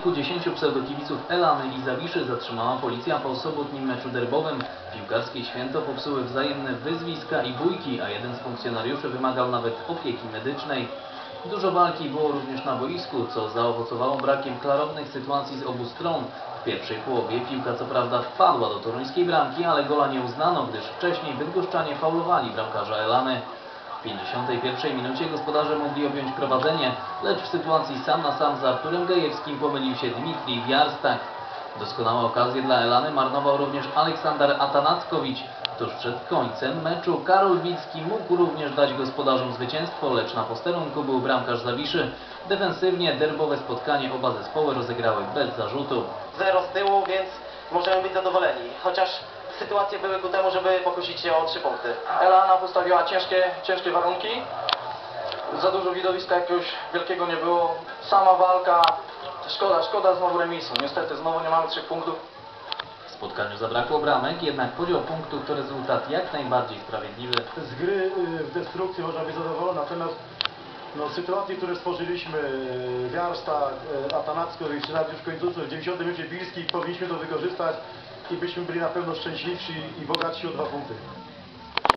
Kilkudziesięciu pseudokibiców Elany i Zawiszy zatrzymała policja po sobotnim meczu derbowym. Piłkarskie święto popsuły wzajemne wyzwiska i bójki, a jeden z funkcjonariuszy wymagał nawet opieki medycznej. Dużo walki było również na boisku, co zaowocowało brakiem klarownych sytuacji z obu stron. W pierwszej połowie piłka co prawda wpadła do toruńskiej bramki, ale gola nie uznano, gdyż wcześniej bydgoszczanie faulowali bramkarza Elany. W 51 minucie gospodarze mogli objąć prowadzenie, lecz w sytuacji sam na sam z Arturem Gajewskim pomylił się Dmitrij Wiarstak. Doskonałe okazje dla Elany marnował również Aleksander Atanackowicz. Tuż przed końcem meczu Karol Wicki mógł również dać gospodarzom zwycięstwo, lecz na posterunku był bramkarz Zawiszy. Defensywnie derbowe spotkanie oba zespoły rozegrały bez zarzutu. zero z tyłu, więc możemy być zadowoleni. Chociaż sytuacje były ku temu, żeby pokusić się o trzy punkty. Elana postawiła ciężkie, ciężkie warunki. Za dużo widowiska jakiegoś wielkiego nie było. Sama walka. Szkoda, szkoda znowu remisu. Niestety znowu nie mamy trzech punktów. W spotkaniu zabrakło bramek, jednak podział punktów to rezultat jak najbardziej sprawiedliwy. z gry y, w destrukcji można być zadowolony, natomiast no, sytuacje, które stworzyliśmy, y, Wiarsta, y, Atanacko i nawet już w końcówce, w 90 minucie Bilski, powinniśmy to wykorzystać i byśmy byli na pewno szczęśliwsi i bogatsi o dwa punkty.